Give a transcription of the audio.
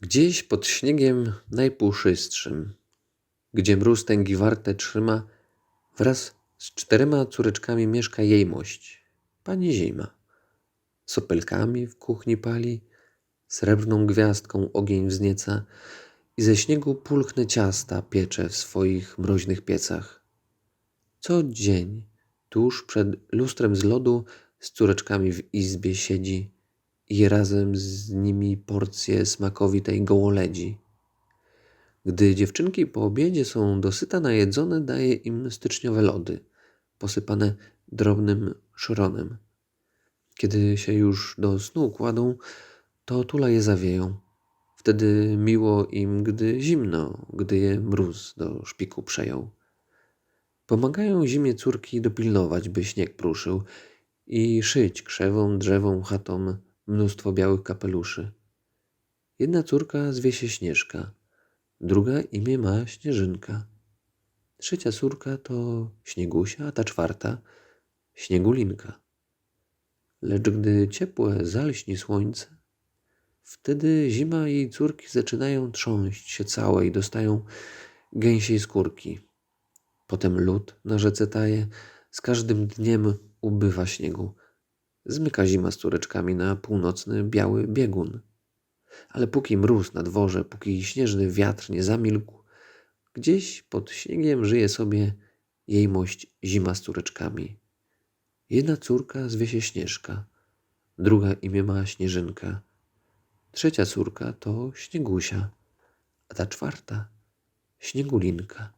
Gdzieś pod śniegiem najpuszystszym, gdzie mróz tęgi warte trzyma, wraz z czterema córeczkami mieszka jejmość, pani zima. Sopelkami w kuchni pali, srebrną gwiazdką ogień wznieca i ze śniegu pulchne ciasta piecze w swoich mroźnych piecach. Co dzień, tuż przed lustrem z lodu, z córeczkami w izbie siedzi i razem z nimi porcje smakowitej gołoledzi. Gdy dziewczynki po obiedzie są dosyta najedzone, daje im styczniowe lody, posypane drobnym szronem. Kiedy się już do snu kładą, to tula je zawieją. Wtedy miło im, gdy zimno, gdy je mróz do szpiku przejął. Pomagają zimie córki dopilnować, by śnieg pruszył i szyć krzewom, drzewom, chatom mnóstwo białych kapeluszy. Jedna córka zwie się Śnieżka, druga imię ma Śnieżynka. Trzecia córka to Śniegusia, a ta czwarta Śniegulinka. Lecz gdy ciepłe zalśni słońce, wtedy zima jej córki zaczynają trząść się całe i dostają gęsiej skórki. Potem lód na rzece taje, z każdym dniem ubywa śniegu. Zmyka zima z córeczkami na północny biały biegun. Ale póki mróz na dworze, póki śnieżny wiatr nie zamilkł, gdzieś pod śniegiem żyje sobie jejmość zima z córeczkami. Jedna córka zwie się Śnieżka, druga imię ma Śnieżynka, trzecia córka to Śniegusia, a ta czwarta Śniegulinka.